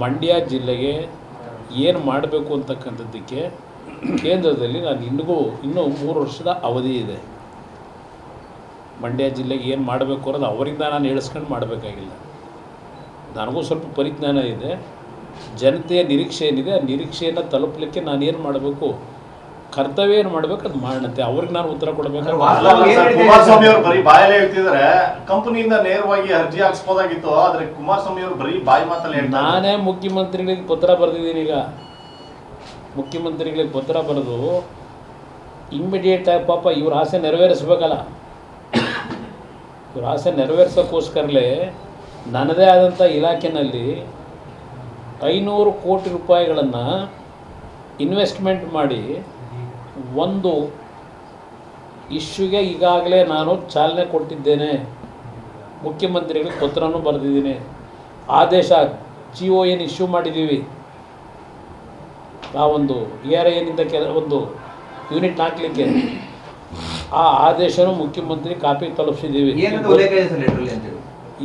ಮಂಡ್ಯ ಜಿಲ್ಲೆಗೆ ಏನು ಮಾಡಬೇಕು ಅಂತಕ್ಕಂಥದ್ದಕ್ಕೆ ಕೇಂದ್ರದಲ್ಲಿ ನಾನು ಇನ್ನಿಗೂ ಇನ್ನೂ ಮೂರು ವರ್ಷದ ಅವಧಿ ಇದೆ. ಮಂಡ್ಯ ಜಿಲ್ಲೆಗೆ ಏನು ಮಾಡಬೇಕು ಅನ್ನೋದು ಅವರಿಂದ ನಾನು ಹೇಳಿಸ್ಕೊಂಡು ಮಾಡಬೇಕಾಗಿಲ್ಲ. ನನಗೂ ಸ್ವಲ್ಪ ಪರಿಜ್ಞಾನ ಇದೆ. ಜನತೆಯ ನಿರೀಕ್ಷೆ ಏನಿದೆ, ಆ ನಿರೀಕ್ಷೆಯನ್ನು ತಲುಪಲಿಕ್ಕೆ ನಾನು ಏನು ಮಾಡಬೇಕು? ಕರ್ತವ್ಯ ಏನು ಮಾಡ್ಬೇಕು? ಅದು ಮಾಡುತ್ತೆ ಅವ್ರಿಗೆ ನಾನು ಉತ್ತರ ಕೊಡಬೇಕು ಕುಮಾರಸ್ವಾಮಿ ಅವರು ಬರೀ ಬಾಯಲ್ಲೇ ಹೇಳ್ತಿದಾರೆ. ಕಂಪನಿಯಿಂದ ನೇರವಾಗಿ ಅರ್ಜಿ ಹಾಕ್ಸ್ಬೋದಾಗಿತ್ತು. ಆದ್ರೆ ಕುಮಾರಸ್ವಾಮಿ ಅವರು ಬರೀ ಬಾಯಿ ಮಾತಲ್ಲಿ ನಾನೇ ಮುಖ್ಯಮಂತ್ರಿಗಳಿಗೆ ಪತ್ರ ಬರೆದಿದ್ದೀನಿ ಈಗ. ಮುಖ್ಯಮಂತ್ರಿಗಳಿಗೆ ಪತ್ರ ಬರೆದು ಇಮ್ಮಿಡಿಯೇಟಾಗಿ ಪಾಪ ಇವ್ರ ಆಸೆ ನೆರವೇರಿಸ್ಬೇಕಲ್ಲ. ಇವ್ರ ಆಸೆ ನೆರವೇರಿಸೋಕ್ಕೋಸ್ಕರಲೇ ನನ್ನದೇ ಆದಂಥ ಇಲಾಖೆನಲ್ಲಿ ಐನೂರು ಕೋಟಿ ರೂಪಾಯಿಗಳನ್ನು ಇನ್ವೆಸ್ಟ್ಮೆಂಟ್ ಮಾಡಿ ಒಂದು ಇಶ್ಯೂಗೆ ಈಗಾಗಲೇ ನಾನು ಚಾಲನೆ ಕೊಟ್ಟಿದ್ದೇನೆ ಮುಖ್ಯಮಂತ್ರಿಗಳಿಗೆ ಪತ್ರನೂ ಬರೆದಿದ್ದೀನಿ. ಆದೇಶ ಜಿ ಒ ಏನು ಇಶ್ಯೂ ಮಾಡಿದ್ದೀವಿ. ಆ ಒಂದು ಎ ಆರ್ ಏನಿಂದ ಕೆಲ ಒಂದು ಯೂನಿಟ್ ಹಾಕ್ಲಿಕ್ಕೆ ಆ ಆದೇಶನೂ ಮುಖ್ಯಮಂತ್ರಿ ಕಾಪಿ ತಲುಪಿಸಿದ್ದೀವಿ.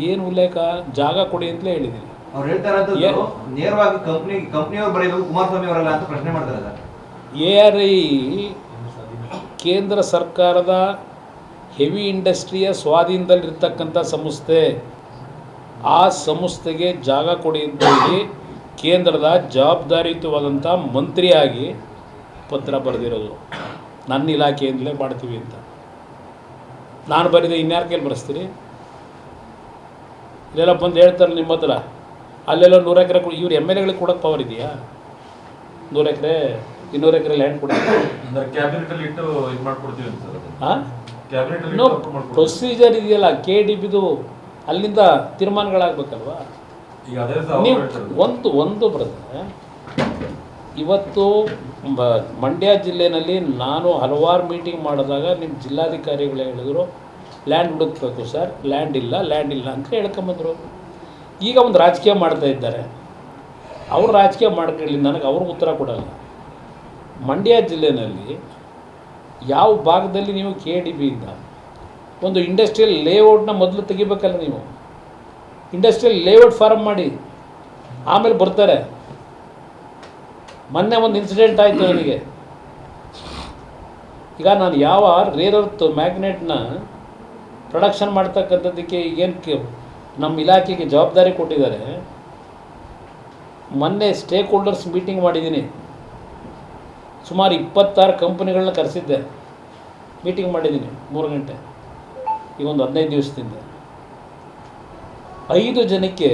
ಏನು ಉಲ್ಲೇಖ? ಜಾಗ ಕೊಡಿ ಅಂತಲೇ ಹೇಳಿದ್ದೀನಿ. ನೇರವಾಗಿ ಕಂಪ್ನಿ ಕಂಪ್ನಿಯವ್ರು ಬರೀಬೇಕು ಕುಮಾರಸ್ವಾಮಿ ಅವರಲ್ಲ ಅಂತ ಪ್ರಶ್ನೆ ಮಾಡ್ತಾರೆ ಎ ಆರ್ ಐ ಕೇಂದ್ರ ಸರ್ಕಾರದ ಹೆವಿ ಇಂಡಸ್ಟ್ರಿಯ ಸ್ವಾಧೀನದಲ್ಲಿರ್ತಕ್ಕಂಥ ಸಂಸ್ಥೆ. ಆ ಸಂಸ್ಥೆಗೆ ಜಾಗ ಕೊಡಿ ಅಂತ ಹೇಳಿ ಕೇಂದ್ರದ ಜವಾಬ್ದಾರಿಯುತವಾದಂಥ ಮಂತ್ರಿಯಾಗಿ ಪತ್ರ ಬರೆದಿರೋದು. ನನ್ನ ಇಲಾಖೆಯಿಂದಲೇ ಮಾಡ್ತೀವಿ ಅಂತ. ನಾನು ಬರೀದೆ ಇನ್ಯಾರ ಕೈಲಿ ಬರೆಸ್ತೀರಿ ಇಲ್ಲೆಲ್ಲ ಬಂದು ಹೇಳ್ತಾರೆ ನಿಮ್ಮ ಹತ್ರ. ಅಲ್ಲೆಲ್ಲ ನೂರು ಎಕರೆ ಇವ್ರು ಎಂ ಎಲ್ ಎಗಳಿಗೆ ಕೊಡೋಕ್ಕೆ ಪವರ್ ಇದೆಯಾ? ನೂರು ಎಕರೆ ಇನ್ನೂರು ಎಕರೆ ಲ್ಯಾಂಡ್ ಕೊಡ್ತೀವಿ ಅಂದ್ರೆ ಕ್ಯಾಬಿನೆಟ್ ಅಲ್ಲಿ ಇಟ್ಟು ಇದು ಮಾಡ್ಕೊಡ್ತೀವಿ ಅಂತ ಸರ್ ಅದನ್ನ. ಹಾಂ ಕ್ಯಾಬಿನೆಟ್ ಅಲ್ಲಿ ನೋ ಇಟ್ಟು approve ಮಾಡ್ಕೊಡ್ತೀವಿ. ಪ್ರೊಸೀಜರ್ ಇದೆಯಲ್ಲ ಕೆ ಡಿ ಬಿದು ಅಲ್ಲಿಂದ ತೀರ್ಮಾನಗಳಾಗಬೇಕಲ್ವಾ ಈಗ ಅದೇ ಸರ್ ನೀವು ಒಂದು ಒಂದು ಬ್ರದರ್ ಇವತ್ತು ಮಂಡ್ಯ ಜಿಲ್ಲೆನಲ್ಲಿ ನಾನು ಹಲವಾರು ಮೀಟಿಂಗ್ ಮಾಡಿದಾಗ ನಿಮ್ಮ ಜಿಲ್ಲಾಧಿಕಾರಿಗಳು ಹೇಳಿದ್ರು ಲ್ಯಾಂಡ್ ಹುಡುಕ್ಬೇಕು ಸರ್ ಲ್ಯಾಂಡ್ ಇಲ್ಲ ಲ್ಯಾಂಡ್ ಇಲ್ಲ ಅಂತ ಹೇಳ್ಕೊಂಬಂದರು ಈಗ ಒಂದು ರಾಜಕೀಯ ಮಾಡ್ತಾ ಇದ್ದಾರೆ. ಅವ್ರು ರಾಜಕೀಯ ಮಾಡ್ಕೊಳ್ಳಿ ನನಗೆ ಅವ್ರಿಗೆ ಉತ್ತರ ಕೊಡಲ್ಲ. ಮಂಡ್ಯ ಜಿಲ್ಲೆಯಲ್ಲಿ ಯಾವ ಭಾಗದಲ್ಲಿ ನೀವು ಕೆ ಡಿ ಬಿಯಿಂದ ಒಂದು ಇಂಡಸ್ಟ್ರಿಯಲ್ ಲೇಔಟ್ನ ಮೊದಲು ತೆಗಿಬೇಕಲ್ಲ ನೀವು? ಇಂಡಸ್ಟ್ರಿಯಲ್ ಲೇಔಟ್ ಫಾರ್ಮ್ ಮಾಡಿ, ಆಮೇಲೆ ಬರ್ತಾರೆ. ಮೊನ್ನೆ ಒಂದು ಇನ್ಸಿಡೆಂಟ್ ಆಯಿತು ನನಗೆ ಈಗ ನಾನು ಯಾವ ರೇರ್ ಅರ್ತ್ ಮ್ಯಾಗ್ನೆಟ್ನ ಪ್ರೊಡಕ್ಷನ್ ಮಾಡ್ತಕ್ಕಂಥದ್ದಕ್ಕೆ ಈಗೇನು ನಮ್ಮ ಇಲಾಖೆಗೆ ಜವಾಬ್ದಾರಿ ಕೊಟ್ಟಿದ್ದಾರೆ. ಮೊನ್ನೆ ಸ್ಟೇಕ್ ಹೋಲ್ಡರ್ಸ್ ಮೀಟಿಂಗ್ ಮಾಡಿದ್ದೀನಿ. ಸುಮಾರು ಇಪ್ಪತ್ತಾರು ಕಂಪ್ನಿಗಳನ್ನ ಕರೆಸಿದ್ದೆ. ಮೀಟಿಂಗ್ ಮಾಡಿದ್ದೀನಿ ಮೂರು ಗಂಟೆ. ಈಗ ಒಂದು ಹದಿನೈದು ದಿವಸದಿಂದ. ಐದು ಜನಕ್ಕೆ